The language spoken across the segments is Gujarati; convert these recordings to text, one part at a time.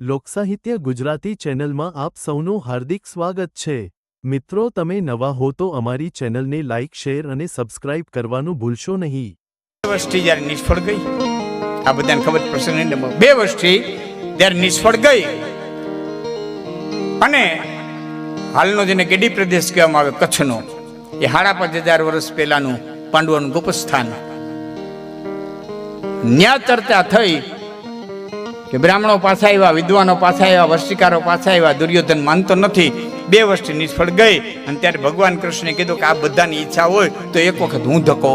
લોકસાહિત્ય ગુજરાતી ચેનલમાં આપ સૌનું હાર્દિક સ્વાગત છે. મિત્રો, તમે નવા હો તો અમારી ચેનલને લાઇક શેર અને સબસ્ક્રાઇબ કરવાનું ભૂલશો નહીં. બે વર્ષથી જ્યારે નિષ્ફળ ગઈ, આ બધાને ખબર નહીં બે વર્ષથી જ્યારે નિષ્ફળ ગઈ, અને હાલનો જેને ગેડી પ્રદેશ કહેવામાં આવે, કચ્છનો, એ હાડા પાંચ હજાર વર્ષ પહેલાનું પાંડવોનું ગુપસ્થાન. ન્યા ચર્ચા થઈ કે બ્રાહ્મણો પાછા આવ્યા, વિદ્વાનો પાછા આવ્યા, વર્ષિકારો પાછા આવ્યા, દુર્યોધન માનતો નથી. બે વર્ષથી નિષ્ફળ ગઈ અને ત્યારે ભગવાન કૃષ્ણે કીધું કે આ બધાની ઈચ્છા હોય તો એક વખત હું ધક્કો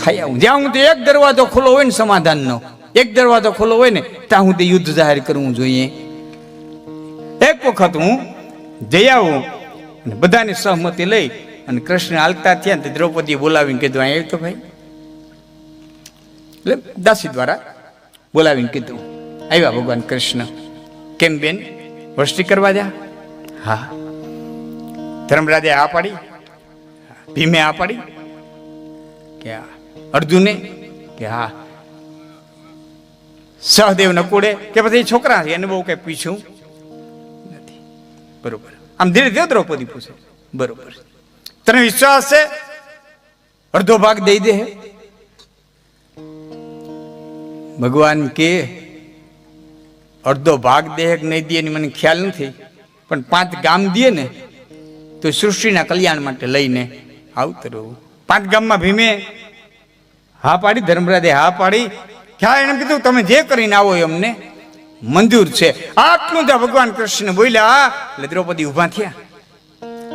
ખાઈ આવું. જ્યાં હું તો એક દરવાજો ખુલ્લો હોય ને સમાધાનનો, એક દરવાજો ખુલ્લો હોય ને, ત્યાં હું તે યુદ્ધ જાહેર કરવું જોઈએ. એક વખત હું જઈ આવું અને બધાની સહમતિ લઈ અને કૃષ્ણ હાલતા થયા ને દ્રૌપદીએ બોલાવીને કીધું અહીંયા તો ભાઈ? એટલે દાસી દ્વારા બોલાવીને કીધું. આવ્યા ભગવાન કૃષ્ણ. કેમ બેન? વૃષ્ટિ કરવા જા? હા. ધર્મરાજે આ પાડી? ભીમે આ પાડી? કે હા અર્જુને? કે હા. સહદેવ નકુડે કે પછી છોકરા છે એને બહુ કઈ પૂછ્યું? નથી. બરોબર. આમ ધીરે ધીરે દ્રૌપદી પૂછે. બરોબર. તને વિશ્વાસ છે? અડધો ભાગ દઈ દે. ભગવાન કે, અડધો ભાગ દેહ નહીં દે એની મને ખ્યાલ નથી, પણ પાંચ ગામ દે ને, તો સૃષ્ટિના કલ્યાણ માટે લઈને આવતું રહું. પાંચ ગામમાં ભીમે, હા પાડી, ધર્મરાજે હા પાડી. ખ્યાલ એને કીધું, તમે જે કરીને આવો એ અમને મંજૂર છે. આટલું જ ભગવાન કૃષ્ણ બોલ્યા. એટલે દ્રૌપદી ઊભા થયા.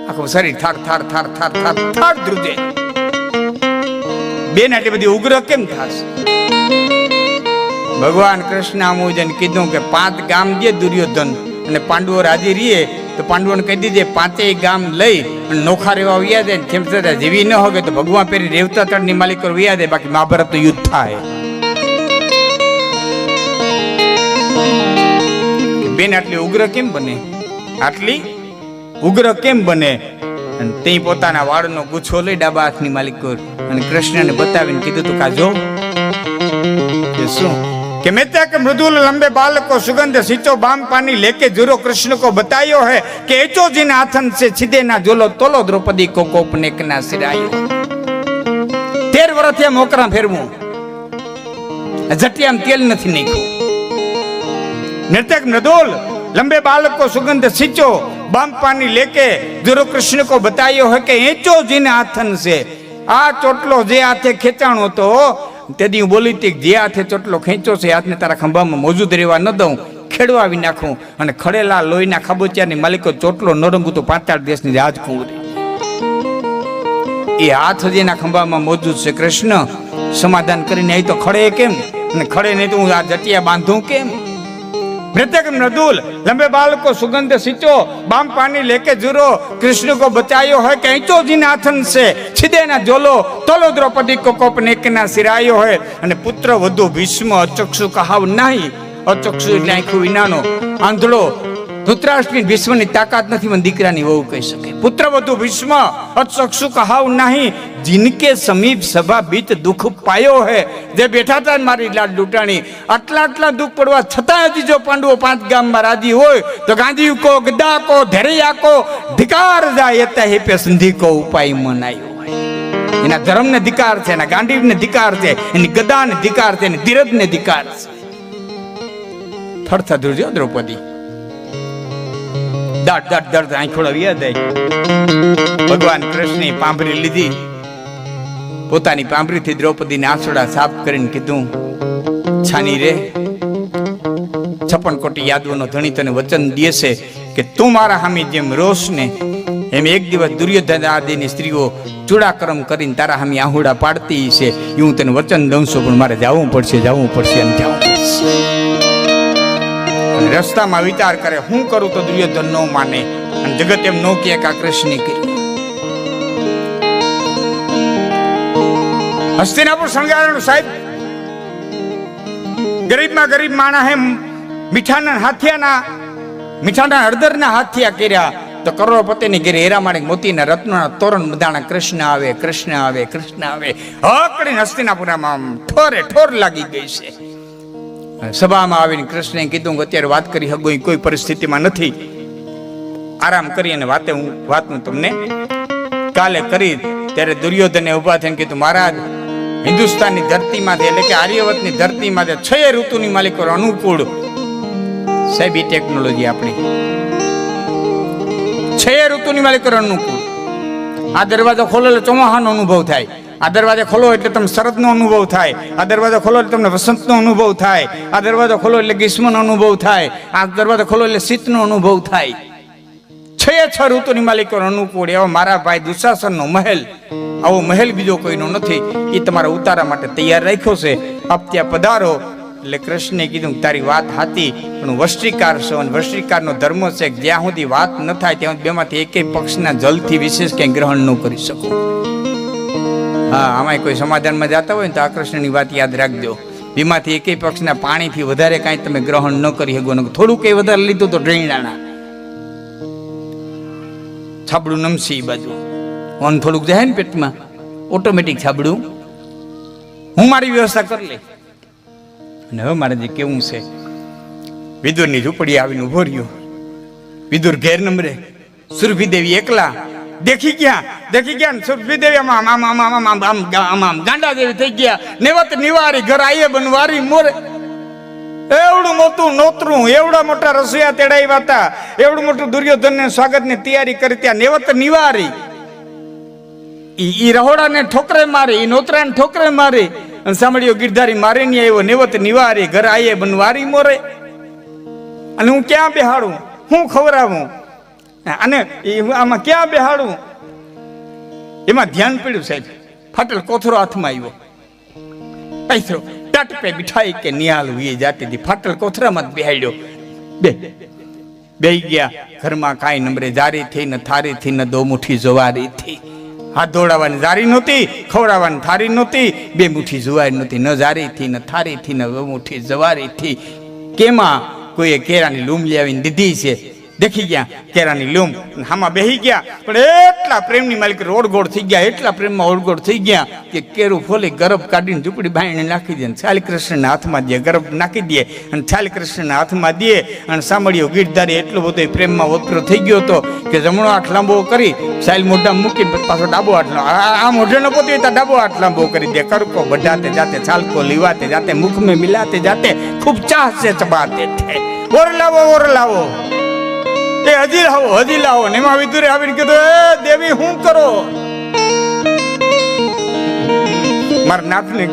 આખું શરીર થાર થાર થાર થાર થાર થાર ધ્રુજે. બેન આટલી બધી ઉગ્ર કેમ થાશે? ભગવાન કૃષ્ણ આમુજન કીધું કે પાંચ ગામ દે દુર્યોધન. અને પાંડવો રાજી રહીએ, તો પાંડવોને કહી દીધે પાંચેય ગામ લઈ અને નોખા રેવા વ્યા દે જેમ છતાં જેવી ન હોય તો ભગવાન પેરી રેવતા તળની માલિક વ્યા દે, બાકી મહાભારત યુદ્ધ થાય. બેન, આટલી ઉગ્ર કેમ બને? આટલી ઉગ્ર કેમ બને? અને તે પોતાના વાળનો ગુચ્છો લઈ ડાબા હાથની માલિક અને કૃષ્ણને બતાવીને કીધું તું કાજો શું? कि मित्र के मृदुल लंबे बाल को सुगंध सिंचो, बाम पानी लेके जुरो कृष्ण को बतायो है कि एचो जिन आथन से छिदे ना जोलो तोलो द्रौपदी को कोपने के ना सिरायो। तेर वरतिया मोकरा फेरवू। जटियाम तेल नहीं नीको। नृत्यक मृदुल लंबे बाल को सुगंध सिंचो, बाम पानी लेके जुरो कृष्ण को बतायो है कि एचो जिन आथन से, आ चोटलो जे आथे खेचाणो तो તેથી હું બોલી હતી જે હાથે ચોટલો ખેંચો છે હાથને તારા ખંભામાં મોજૂદ રહેવા ન દઉં ખેડવાવી નાખું. અને ખડેલા લોહીના ખાબોચિયાની માલિકો ચોટલો ન રંગું તો પાંતાળ દેશની રાજ કુંવરી એ હાથ જેના ખંભામાં મોજૂદ છે. કૃષ્ણ, સમાધાન કરીને અહીં તો ખડે કેમ? અને ખડે નહીં તો હું આ જટિયા બાંધું કેમ? મૃતક મૃદુલ, લંબે બાળકો સુગંધ સિંચો, બામ પાણી લેકે જુરો. કૃષ્ણ કો બચાયો હોય કહેતો જીનાથન છે છિદેના જોલો તોલો દ્રૌપદી કોપ નેકના સિરાયો હોય અને પુત્ર વધુ ભીષ્મ અચક્ષુ કહાવ નહીં. અચક્ષુ એટલે આંખું વિનાનો. આંધળો. ધૃતરાષ્ટ્રની ભીષ્મની તાકાત નથી, મને દીકરાની વહુ કહી શકે. પુત્ર વધુ ભીષ્મ અચક્ષુ કહાવ નહીં. જિનકે સમીપ સભા બીત દુઃખ પાયો હે. જે બેઠા હતા મારી લાડ લૂંટાણી. આટલા આટલા દુઃખ પડવા છતાં હજી જો પાંડવો પાંચ ગામમાં રાજી હોય, તો ગાંધી કો ગદા કો ધૈર્યા કો, ધિકાર જાય તે હે પે સંધિ કો ઉપાય મનાયો. એના ધર્મને ધિકાર છે, એના ગાંધીને ધિકાર છે, એની ગદાને ધિકાર છે, એની ધીરજને ધિકાર છે. થરથર ધ્રુજો દ્રૌપદી. દાટ દાટ દર્દ આંખોડા વ્યા દે. ભગવાન કૃષ્ણે પાંભરી લીધી. પોતાની પાંભરીથી દ્રૌપદીને આંસુડા સાફ કરીને કીધું, છાની રે, છપ્પન કોટી યાદવોનો ધણી તને વચન દેશે કે તું મારા હામી જેમ રોષ ને એમ એક દિવસ દુર્યોધન આદિની સ્ત્રીઓ ચૂડાક્રમ કરીને તારા હામી આહુડા પાડતી છે. એ હું તને વચન દઉં છું, પણ મારે જવું પડશે જવું પડશે એમ જવું રસ્તામાં વિચાર કરે, હું કરું તો દુર્યોધન ન માને. અને જગત એમ ન કે આ કૃષ્ણે કર્યું હસ્તિનાપુર શણગારવાનું સાહેબ. ગરીબમાં ગરીબ માણા હે મીઠાના હાથિયાના, મીઠાના હળદરના હાથિયા કર્યા. તો કરોડપતિની ઘેરે હેરા માણેક મોતીના રત્નોના તોરણ બધાના કૃષ્ણ આવે કૃષ્ણ આવે કૃષ્ણ આવે. હકડીને હસ્તિનાપુરામાં આમ ઠોરે ઠોર લાગી ગઈ છે. સભામાં આવીને કૃષ્ણે કીધું કે અત્યારે વાત કરી હગો કોઈ પરિસ્થિતિમાં નથી. આરામ કરી અને વાતે હું વાત હું તમને કાલે કરી ત્યારે દુર્યોધને ઊભા થઈને કીધું, મહારાજ, હિન્દુસ્તાનની ધરતીમાંથી એટલે કે આર્યવર્તની ધરતીમાંથી છ ઋતુની માલિકો અનુકૂળ. સાહેબ ટેકનોલોજી આપણી. છ ઋતુની માલિકો અનુકૂળ આ દરવાજો ખોલો એટલે ચોમાહાનો અનુભવ થાય. આ દરવાજો ખોલો એટલે તમને શરદનો અનુભવ થાય. આ દરવાજો ખોલો એટલે તમને વસંતનો અનુભવ થાય. આ દરવાજો ખોલો એટલે ગ્રીષ્મનો અનુભવ થાય. આ દરવાજો ખોલો એટલે શીતનો અનુભવ થાય. છ છ ઋતુની માલિકો અનુકૂળ એવા મારા ભાઈ દુશાસનનો મહેલ. આવો મહેલ બીજો કોઈનો નથી. એ તમારા ઉતારા માટે તૈયાર રાખ્યો છે. આપ પધારો. એટલે કૃષ્ણે કીધું તારી વાત હતી પણ વસ્ત્રીકાર છો અને વસ્ત્રીકારનો ધર્મ છે જ્યાં સુધી વાત ન થાય ત્યાં બેમાંથી એકેય પક્ષના જલથી વિશેષ ક્યાંય ગ્રહણ ન કરી શકું. હા આમાં કોઈ સમાધાનમાં જતા હોય ને તો આ કૃષ્ણની વાત યાદ રાખજો. બેમાંથી એકેય પક્ષના પાણીથી વધારે કાંઈ તમે ગ્રહણ ન કરી શકો. થોડું કંઈ વધારે લીધું તો ડ્રેણાના છાબડું નમસી એ બાજુ. ઓન થોડુંક જાય ને પેટમાં. ઓટોમેટિક છાબડું. હું મારી વ્યવસ્થા કરી લઈ અને હવે મારે જે કેવું છે? વિદુરની ઝૂંપડી આવીને ઊભો રહ્યો. વિદુર ઘેર નંબરે, સુરભી દેવી એકલા? દેખી ગયા દેખી ગયા ને સુરભી દેવી આમ આમ આમ આમ આમ આમ આમ આમ ગાંડા દેવી થઈ ગયા. નેવત નિવારી ઘર આયે બનવારી મોરે. એવડું મોટું નોતરું, એવડા મોટા રસોયા તેડાવ્યા હતા. એવડું મોટું દુર્યોધનને સ્વાગતની તૈયારી કરી ત્યાં નેવત નિવારી. ઈ રહોડાને ઠોકરે મારી, ઈ નોતરાને ઠોકરે મારી. અને સાંભળ્યો, ગીરધારી, મારે નહીં આવ્યો નેવત નિવારી, ઘર આયે બનવારી મોરે. અને હું ક્યાં બેહાડું? હું ખવડાવું? અને આમાં ક્યાં બેહાડું? એમાં ધ્યાન પડ્યું સાહેબ. ફાટલ કોથરો હાથમાં આવ્યો. પૈસો તટ પે બિઠાઈ કે નિહાલ હુએ જાતી ફાટલ કોથરામાં જ બેહાડ્યો. બે. બે ગયા. ઘરમાં કાંઈ નંબરે જારી થઈ, ન થારી થી ન દો મુઠ્ઠી જવારી થી હાથ દોડાવવાની જારી નહોતી, ખવડાવવાની થારી નહોતી, બે મુઠ્ઠી જુવારી નહોતી, ન જારીથી ન થારીથી, ન મુઠ્ઠી જવારી કેમાં? કોઈએ કેરાની લૂમ લઈ દીધી છે. દેખી ગયા, કેરાની લૂમ. હામાં બેહી ગયા. પણ એટલા પ્રેમની માલિક ઓળગોળ થઈ ગયા, એટલા પ્રેમમાં ઓળગોળ થઈ ગયા કે કેરું ફોલી ગરબ કાઢીને ઝૂંપડી બાઈને નાખી દે છાલી કૃષ્ણના હાથમાં દે, ગરબ નાખી દે અને છાલી કૃષ્ણના હાથમાં દે. અને સાંભળ્યો, ગીરધારી એટલો બધો પ્રેમમાં ઓતરો થઈ ગયો હતો કે જમણો હાથ લાંબો કરી સાઈલ મોઢા મૂકી પાછો ડાબો હાથ આ આ પોતે ડાબો હાથ લાંબો કરી દે. કરકો બઢાતે જાતે, છાલકો લીવાતે જાતે મુખ મેં મિલાતે જાતે, ખૂબ ચાહ છે ચબાતે થે. ઓર લાવો ઓર લાવો. એ હજી લાવો હજી લાવો ને એમાં વિદુરે આવીને કીધું એ દેવી હું કરો? મારા નાથને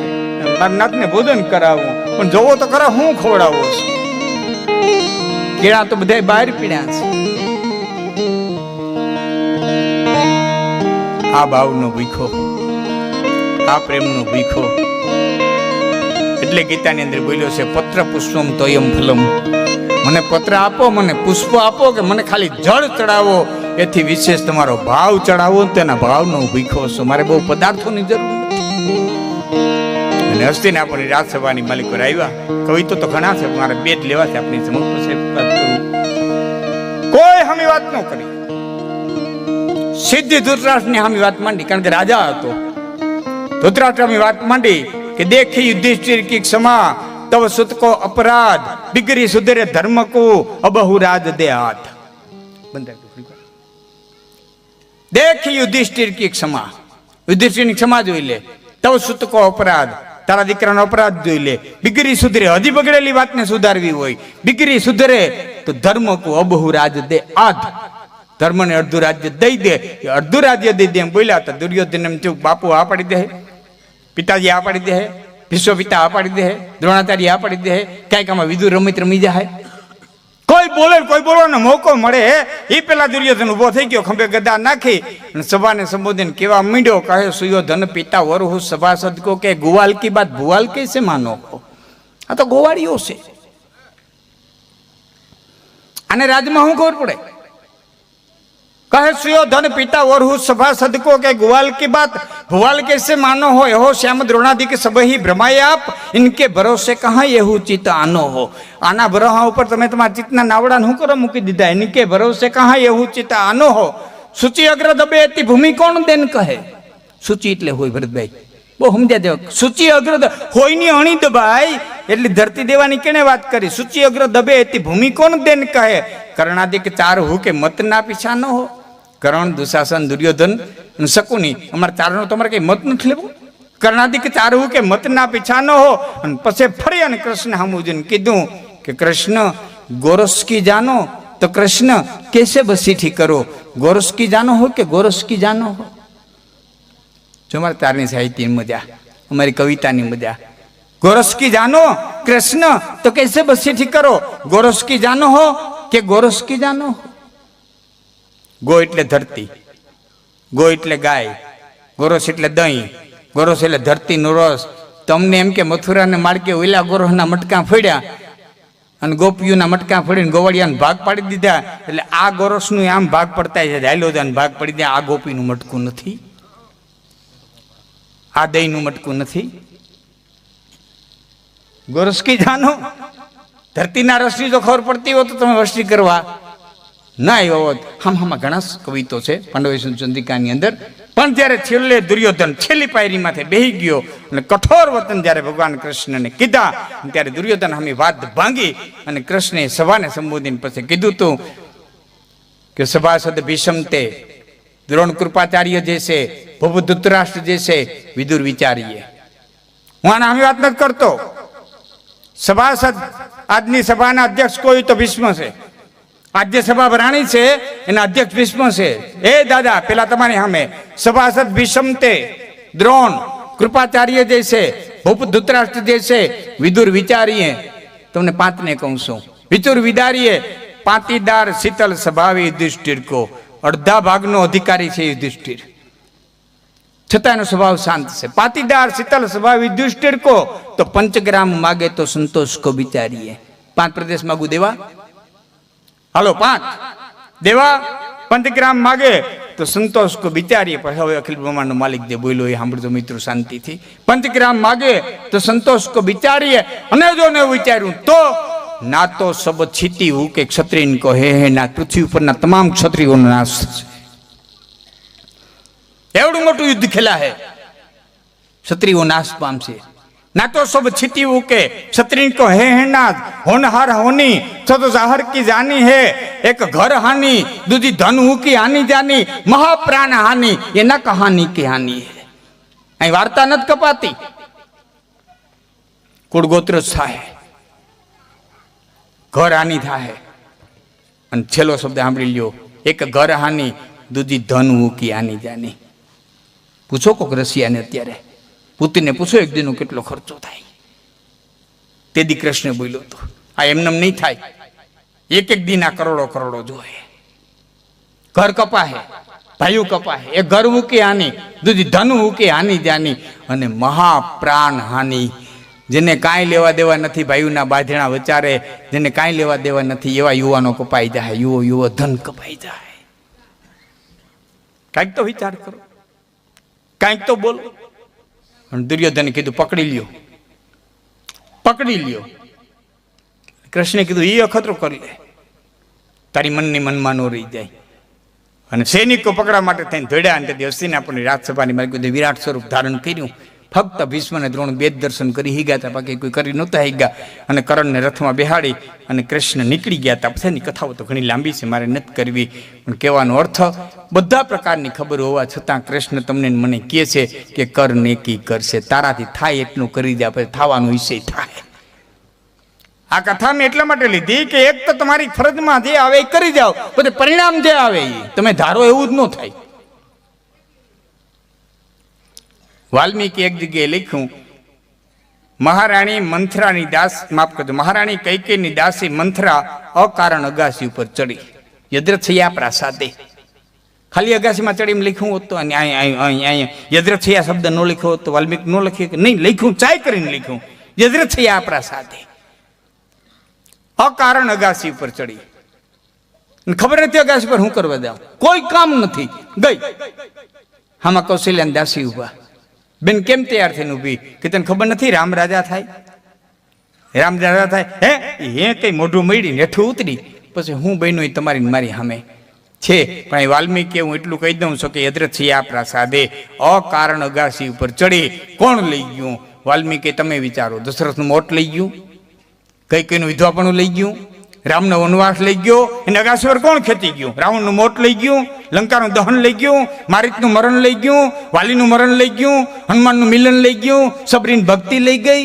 મારા નાથને ભોજન કરાવું. પણ જોવો તો ખરા હું ખવડાવો છું. કેળા તો બધા બહાર પીડ્યા છે. આ ભાવનો ભીખો. આ પ્રેમનો ભીખો. એટલે ગીતાની અંદર બોલ્યો છે પત્ર પુષ્પમ તોયમ ફલમ. મને પત્ર આપો, મને પુષ્પ આપો કે મને ખાલી જળ ચડાવો. એથી વિશેષ તમારો ભાવ ચડાવો તેના ભાવનો ભીખો છો. મારે બહુ પદાર્થોની જરૂર નથી. અને હસ્તિનાપુરની રાજસભાની માલિકો આવ્યા. કવિતો તો ઘણા છે મારે બે જ લેવા છે આપણી સમક્ષ કોઈ હમી વાત ન કરી. સીધી ધૃતરાષ્ટ્રની હામી વાત માંડી, કારણ કે રાજા હતો. ધૃતરાષ્ટ્રની વાત માંડી કે દેખી યુધિષ્ઠિર કી ક્ષમા તવ સુતકો અપરાધ બિગરી સુધરે ધર્મ કો અબહુ રાજ દે હાથ બંધાય દેખી યુધિષ્ઠિર કી ક્ષમા યુધિષ્ઠિરની ક્ષમા જોઈ લે તવ સુતકો અપરાધ તારા દીકરાનો અપરાધ જોઈ લે બિગરી સુધરે હજી બગડેલી વાતને સુધારવી હોય બિગરી સુધરે તો ધર્મ કો અબહુ રાજ દે આધ ધર્મને અડધું રાજ્ય દઈ દે એ અડધું રાજ્ય દઈ દે એમ બોલ્યા તો દુર્યોધન એમ થયું બાપુ આ પાડી દે પિતાજી આ પાડી દે વિશ્વ પિતા આ પાડી દે દ્રોણાચાર્ય આ પાડી દે ક્યાંક આમાં વિદુર રમિત રમી જાય કોઈ બોલે કોઈ બોલવાનો મોકો મળે એ પેલા દુર્યોધન ઊભો થઈ ગયો, ખંભે ગદા નાખી સભાને સંબોધન કેવા મીંડ્યો, કહે સુયોધન પિતા વરહુ સભાસદ કો કે ગુવાલ કી બાત ભુવાલ कैसे માનો કો આ તો ગોવાળીઓ છે. અને રાજમાં શું ખબર પડે? कहे सुयोधन पिता और हूँ सभासद को के ग्वाल की बात भुवाल कैसे मानो हो हो श्याम द्रोणादि के सब ही भ्रमाए आप इनके भरोसे कहाँ ये हूँ चित्त आनो हो आना भरोहा ऊपर તમે તમારા ચિત્તના નાવડા શું કરો મૂકી દીધા इनके भरोसे कहाँ ये हूँ चित्त आनो हो સૂચિ અગ્ર દબે એતી ભૂમિ કોણ દેન કહે સૂચિ એટલે હોય ભરતભાઈ બહુ સમજ્યા દેવ સૂચિ અગ્ર દ- હોયની અણી દબાય એટલે ધરતી દેવાની કેને વાત કરી સૂચિ અગ્ર દબે એથી ભૂમિ કોણ દેન કહે કર્ણાદિક ચાર હું કે મત ના પીછા ન હો કરણ, દુશાસન, દુર્યોધન શકુની. અમારે ચારનો તમારે કઈ મત નથી લેવું. કર્ણાદિક ચારવું કે મત ના પીછા ન હો. અને પછી ફરી અને કૃષ્ણ સામું જોઈને કીધું કે કૃષ્ણ, ગોરસકી જાનો. તો કૃષ્ણ, કેસે બસીઠી કરો? ગોરસકી જાનો હો કે ગોરસકી જાનો હો? જો અમારે તારની સાહિત્યની મજા, અમારી કવિતાની મજા. ગોરસકી જાનો, કૃષ્ણ, તો કેસે બસીઠી કરો? ગોરસકી જાનો હો કે ગોરસકી જાનો હો? ગો એટલે ધરતી, ગો એટલે ગાય, ગોરસ એટલે દહીં, ગોરસ એટલે ધરતીનો રસ. તમને એમ કે મથુરાને માળકે ઓલા ગોરસના મટકા ફોડ્યા અને ગોપીઓના મટકા ફોડીને ગોવાળિયાને ભાગ પાડી દીધા. એટલે આ ગોરસનું આમ ભાગ પડતા જાય ભાગ પડી દે આ ગોપીનું મટકું નથી. આ દહીંનું મટકું નથી. ગોરસકી જાનો? ધરતીના રસની જો ખબર પડતી હોય તો તમે વસ્તી કરવા. ના આવ્યો હોત હમ ઘણા કવિતો છે, પાંડવેશ્વર ચંદ્રિકાની અંદર. પણ જ્યારે છેલ્લે દુર્યોધન છેલ્લી પાયરીમાંથી બેહી ગયો અને કઠોર વતન જ્યારે ભગવાન કૃષ્ણને કીધા, ત્યારે દુર્યોધન હમી વાત ભાંગી અને કૃષ્ણે સભાને સંબોધીને પછી કીધું તું કે સભાસદ ભીષમ તે દ્રોણ કૃપાચાર્ય જે છે ભવ ધૃતરાષ્ટ્ર જે છે, વિદુર વિચારીએ. હું આને હમી વાત નથી કરતો. સભાસદ આજની સભાના અધ્યક્ષ કોઈ તો ભીષ્મ છે. આજ્ય સભા છે, એના અધ્યક્ષ ભીષ્મ છે. એ દાદા, પેલા તમારી સામે. સભાસદ ભીષ્મ તે, દ્રોણ, કૃપાચાર્ય જે છે ભૂપ ધૃતરાષ્ટ્ર જે છે, વિદુર વિચારીએ. તમને પાંચને કહું છું. વિચુર વિદારીએ, પાટીદાર શીતલ સ્વભાવે યુધિષ્ઠિર કો. અડધા ભાગનો અધિકારી છે યુધિષ્ઠિર. છતાં એનો સ્વભાવ શાંત છે. પાટીદાર શીતલ સ્વભાવ યુધિષ્ઠિર કો, તો પંચગ્રામ માગે તો સંતોષ કો બિચારીએ પાંચ પ્રદેશ માગું દેવા. હાલો, પાંચ. દેવા, પંથગ્રામ માગે. તો સંતોષ કો બિચારીએ. પણ હવે અખિલ બ્રહ્માંડનો માલિક જે બોલ્યો એ સાંભળજો મિત્રો શાંતિથી. પંચગ્રામ માગે, તો સંતોષ કો બિચારીએ. અને જો ને વિચાર્યું, તો ના તો સબ છીતી હું કે ક્ષત્રિયન કો હે હે ના, પૃથ્વી ઉપરના તમામ ક્ષત્રિયોનો નાશ થશે. એવડું મોટું યુદ્ધ ખેલા હે. ક્ષત્રિયો નાશ પામશે. ના તો સબ छिटी उके क्षत्रिय को है है ना होनहार होनी तो तो जाहर की जानी है एक घर हानि दूजी धन हु की हानि जानी महाप्राण हानि ये न कहानी की हानि है અહીં વાર્તા નથી કપાતી કુળગોત્ર જ થાય ઘર હાનિ થાય અને છેલ્લો શબ્દ સાંભળી લ્યો એક ઘર હાનિ દૂજી ધન મૂકી આની જાની પૂછો કોક રશિયાને અત્યારે પુતિનને પૂછો, એક દિનનો કેટલો ખર્ચો થાય? તે દી કૃષ્ણ બોલ્યો હતો, આ એમનેમ નહીં થાય. એક એક દિના કરોડો કરોડો જોએ ઘર કપાહે, ભાઈઓ કપાહે. એ ઘર મૂકી હાની દૂધી ધન મૂકી હાની જાની અને મહાપ્રાણ હાની, જેને કાંઈ લેવા દેવા નથી, ભાઈઓના બાંધણા વચારે, જેને કાંઈ લેવા દેવા નથી, એવા યુવાનો કપાઈ જાય. યુવો યુવો ધન કપાઈ જાય. કાંઈક તો વિચાર કરો. કાંઈક તો બોલો. અને દુર્યોધને કીધું, પકડી લ્યો. પકડી લ્યો. કૃષ્ણે કીધું એ અખતરો કરી લે. તારી મનની મનમાં નો રહી જાય. અને સૈનિકો પકડવા માટે થઈને દોડ્યા અને તેથી હસ્તિનાપુરની રાજસભાની મારી કીધું વિરાટ સ્વરૂપ ધારણ કર્યું. ફક્ત ભીષ્મને દ્રોણ બેદ દર્શન કરી હી ગયા હતા, બાકી કોઈ કરી નહોતા હી ગયા અને કરણને રથમાં બેહાડી અને કૃષ્ણ નીકળી ગયા હતા. પછીની કથાઓ તો ઘણી લાંબી છે, મારે નથી કરવી. પણ કહેવાનો અર્થ, બધા પ્રકારની ખબર હોવા છતાં કૃષ્ણ તમને મને કહે છે કે કર નેકી કરશે. તારાથી થાય એટલું કરી દે પછી થવાનું વિષય થાય. આ કથા મેં એટલા માટે લીધી કે એક તો તમારી ફરજમાં જે આવે એ કરી જાઓ. પછી પરિણામ જે આવે એ. તમે ધારો એવું જ ન થાય. વાલ્મીકી એક જગ્યાએ લખ્યું, મહારાણી મંથરાની દાસ, માફ કરજો, મહારાણી કૈકેની દાસી મંથરા અકારણ અગાસી ઉપર ચડી. યદ્રથયા પ્રાસાદે. ખાલી અગાસીમાં ચડીને લખ્યું હોત તો અને યદ્રથયા શબ્દ ન લખ્યો હોત તો વાલ્મીક ન લખ્યું કે નહીં, લખ્યું, ચાય કરીને લખ્યું યદ્રથયા પ્રાસાદે. અકારણ અગાસી ઉપર ચડી. ખબર નથી અગાસી પર હું કરવા દઉં કોઈ કામ નથી. ગઈ. આમાં કૌશલ્યાન દાસી ઊભા બેન કેમ તૈયાર થઈને ઊભી? કે તને ખબર નથી રામ રાજા થાય? રામ રાજા થાય. હે? હે કઈ મોઢું મળી હેઠું ઉતરી. પછી હું બહેનો એ તમારી મારી સામે. છે, પણ એ વાલ્મીકી, હું એટલું કહી દઉં છું કે યદ્રથિયા પ્રાસાદે અકારણ અગાસી ઉપર ચડી કોણ લઈ ગયું? વાલ્મીકી, તમે વિચારો, દશરથનું મોટ લઈ ગયું? કઈ કઈનું વિધવાપણું લઈ ગયું? રામનો વનવાસ લઈ ગયો, એને અગાસવર કોણ ખેતી ગયું? રાવણનું મોત લઈ ગયું, લંકાનું દહન લઈ ગયું, મારિતનું મરણ લઈ ગયું, વાલીનું મરણ લઈ ગયું, હનુમાનનું મિલન લઈ ગયું, સબરીન ભક્તિ લઈ ગઈ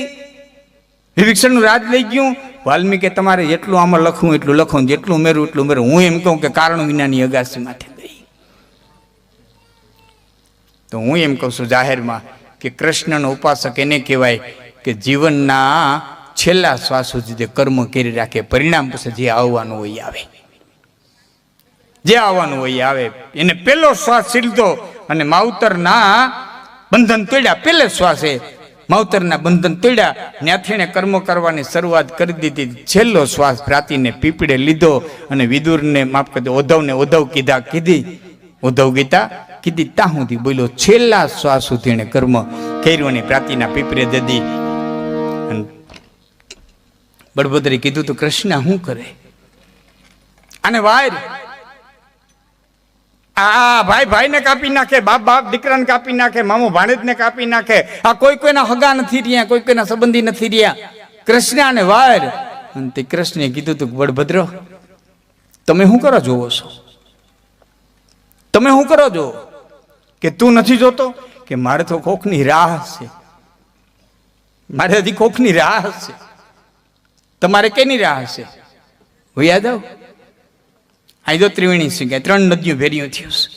વિભીક્ષણનું રાજ લઈ ગયું. વાલ્મીકે તમારે જેટલું આમાં લખવું, એટલું લખો જેટલું ઉમેરવું, એટલું ઉમેરું હું એમ કહું કે કારણ વિનાની અગાસી માથે ગઈ તો હું એમ કહું છું જાહેરમાં કે કૃષ્ણનો ઉપાસક એને કહેવાય કે જીવનના છેલ્લા શ્વાસ સુધી જે કર્મ કરી રાખે, પરિણામ પછી જે આવવાનું હોય આવે. જે આવવાનું હોય આવે. એને પહેલો શ્વાસ સીલતો અને માવતરના બંધન તોડ્યા. પહેલે શ્વાસે માવતરના બંધન તોડ્યા ત્યાંથી એણે કર્મ કરવાની શરૂઆત કરી દીધી. છેલ્લો શ્વાસ પ્રાતિને પીપળે લીધો અને વિદુરને માફ કરી ઓધવને ઓધવ કીધા, કીધી. ઉદ્ધવ ગીતા કીધી ત્યાં સુધી બોલ્યો, છેલ્લા શ્વાસ સુધી એણે કર્મ કર્યું અને પ્રાતિના પીપળે દીધી. બળભદ્રે કીધું તો, કૃષ્ણ શું કરે? અને વાયર, આ ભાઈ ભાઈને કાપી નાખે, બાપ બાપ દીકરાને કાપી નાખે, મામો ભાણેજને કાપી નાખે, આ કોઈ કોઈના હગા નથી રહ્યા, કોઈ કોઈના સંબંધી નથી રહ્યા. કૃષ્ણ અને વાયર, અને તે કૃષ્ણે કીધું તું, બળભદ્ર, તમે શું કરો જોવો છો? તમે શું કરો જો કે તું નથી જોતો કે મારે તો કોકની રાહ છે મારે હજી કોકની રાહ છે તમારે કેની રાહ હશે? હું યાદ આવ? અહીં તો ત્રિવેણી સિંહ ત્રણ નદીઓ ભેરીઓ થયું છે.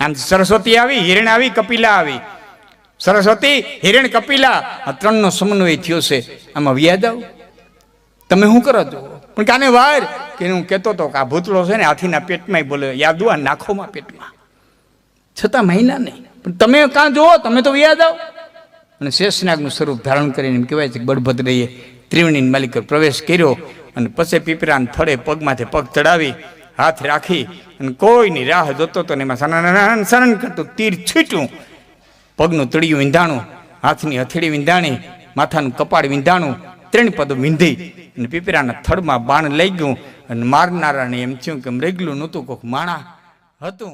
આમ સરસ્વતી આવી, હિરણ આવી, કપિલા આવી. સરસ્વતી, હિરણ, કપિલા, આ ત્રણનો સમન્વય થયો છે. આમાં વ્યાદ આવ? તમે શું કરો છો? પણ કાને વાર? કે હું કહેતો હતો કે આ ભૂતળો છે ને, હાથીના પેટમાં બોલે, યાદ આ નાખોમાં પેટમાં. છતાં મહિના નહીં. પણ તમે કાં જુઓ તમે તો યાદ આવ? અને શેષનાગનું સ્વરૂપ ધારણ કરીને એમ કહેવાય છે કે બળભદ્રએ ત્રિવેણીની માલિક પ્રવેશ કર્યો અને પછી પીપરાના થડે પગમાંથી પગ ચડાવી, હાથ રાખી અને કોઈની રાહ જોતો તો એમાં સનન સનન કરતું તીર છૂટ્યું. પગનું તળિયું વિંધાણું, હાથની હથેળી વિંધાણી, માથાનું કપાળ વિંધાણું, ત્રણ પદ વિંધી અને પીપરાના થડમાં બાણ લઈ ગયું અને મારનારાને એમ થયું કે મરેગલું નહોતું કોઈક માણા હતું.